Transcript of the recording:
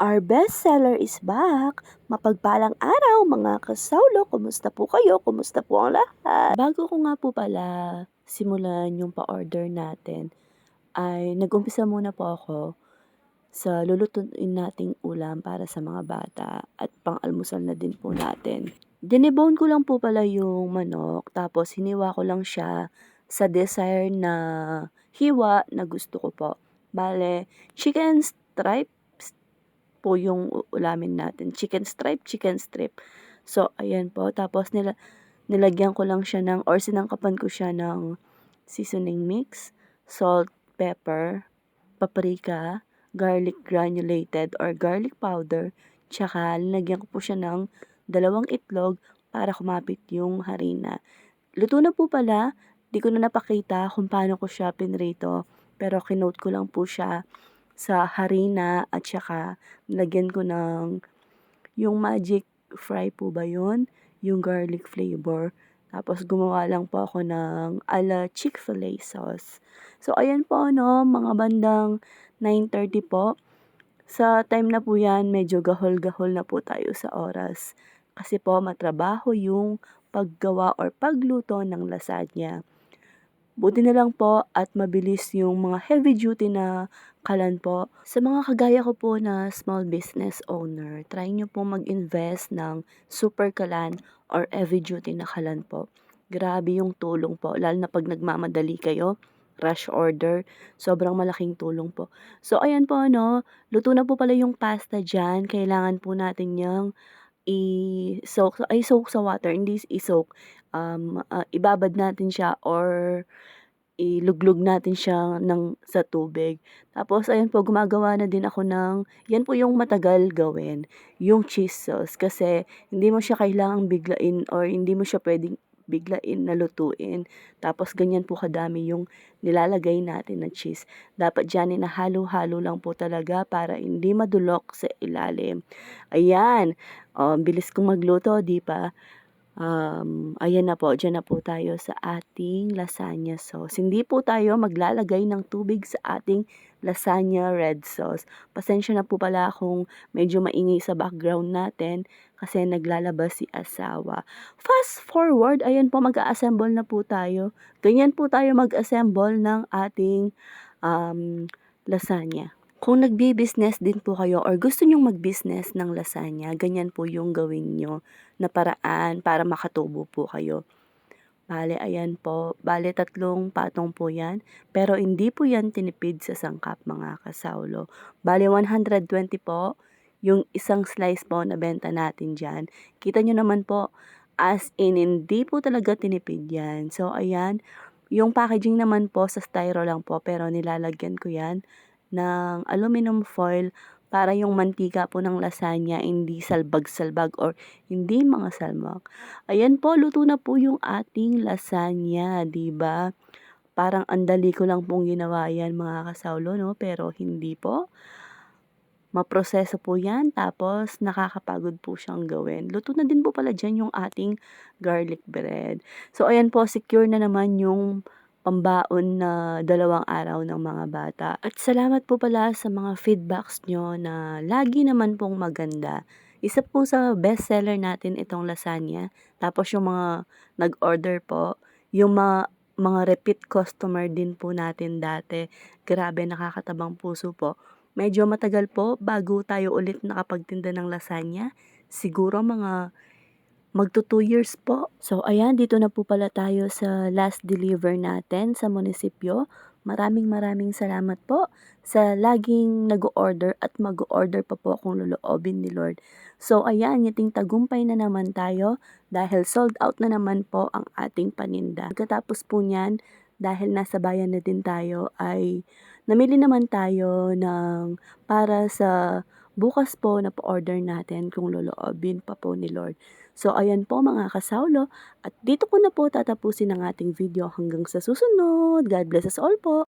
Our bestseller is back. Mapagpalang araw mga kasaulo. Kumusta po kayo? Kumusta po ang lahat? Bago ko nga po pala simulan yung pa-order natin, ay nag-umpisa muna po ako sa lulutuin nating ulam para sa mga bata at pang-almusal na din po natin. Dinebone ko lang po pala yung manok tapos hiniwa ko lang siya sa desire na hiwa na gusto ko po. Bale, chicken stripes po yung ulamin natin. Chicken stripe, chicken strip. So, ayan po. Tapos nila, nilagyan ko lang siya ng, or sinangkapan ko siya ng seasoning mix, salt, pepper, paprika, garlic granulated or garlic powder, tsaka linagyan ko po siya ng dalawang itlog para kumapit yung harina. Luto na po pala, di ko na napakita kung paano ko siya pinrito, pero kinote ko lang po siya sa harina at saka nilagyan ko ng yung magic fry po ba yun? Yung garlic flavor. Tapos gumawa lang po ako ng ala Chick-fil-A sauce. So ayan po no, mga bandang 9.30 po. Sa time na po yan, medyo gahol-gahol na po tayo sa oras. Kasi po matrabaho yung paggawa or pagluto ng lasagna. Buti na lang po at mabilis yung mga heavy duty na kalan po. Sa mga kagaya ko po na small business owner, try nyo po mag-invest ng super kalan or heavy duty na kalan po. Grabe yung tulong po, lalo na pag nagmamadali kayo, rush order, sobrang malaking tulong po. So, ayan po, no, luto na po pala yung pasta dyan. Kailangan po natin yung i-soak, ay soak sa water, hindi i-soak. Um, ah, ibabad natin siya or iluglog natin siya ng sa tubig. Tapos ayan po gumagawa na din ako ng yan po yung matagal gawin, yung cheese sauce kasi hindi mo siya kailangang biglain or hindi mo siya puwedeng biglain na lutuin. Tapos ganyan po kadami yung nilalagay natin na cheese. Dapat diyan hinahalo-halo lang po talaga para hindi madulok sa ilalim. Ayan, ang bilis kong magluto, 'di ba? Um, ayan na po, diyan na po tayo sa ating lasagna sauce. Hindi po tayo maglalagay ng tubig sa ating lasagna red sauce. Pasensya na po pala kung medyo maingay sa background natin kasi naglalabas si asawa. Fast forward, ayan po mag-a-assemble na po tayo. Ganyan po tayo mag-assemble ng ating um, lasagna. Kung nagbi-business din po kayo or gusto nyong mag-business ng lasagna, ganyan po yung gawin nyo na paraan para makatubo po kayo. Bale, ayan po. Bale, tatlong patong po yan. Pero hindi po yan tinipid sa sangkap mga kasaulo. Bale, 120 po yung isang slice po na benta natin dyan. Kita nyo naman po, as in, hindi po talaga tinipid yan. So, ayan. Yung packaging naman po sa styro lang po, pero nilalagyan ko yan ng aluminum foil para yung mantika po ng lasagna hindi salbag-salbag or hindi mga salmak. Ayan po, luto na po yung ating lasagna, 'di ba? Parang andali ko lang pong ginawa yan mga kasaulo, no? Pero hindi po. Maproseso po yan, tapos nakakapagod po siyang gawin. Luto na din po pala dyan yung ating garlic bread. So, ayan po, secure na naman yung pambaon na dalawang araw ng mga bata. At salamat po pala sa mga feedbacks nyo na lagi naman pong maganda. Isa po sa bestseller natin itong lasagna. Tapos yung mga nag-order po, yung mga, mga repeat customer din po natin dati. Grabe, nakakatabang puso po. Medyo matagal po bago tayo ulit nakapagtinda ng lasagna. Siguro mga magto 2 years po. So ayan, dito na po pala tayo sa last deliver natin sa munisipyo. Maraming maraming salamat po sa laging nag-order at mag-order pa po kung loloobin ni Lord. So ayan, ngiting tagumpay na naman tayo dahil sold out na naman po ang ating paninda. Pagkatapos po niyan, dahil nasa bayan na din tayo ay namili naman tayo ng para sa bukas po na pa-order natin kung loloobin pa po ni Lord. So ayan po mga kasaulo at dito ko na po tatapusin ang ating video hanggang sa susunod. God bless us all po.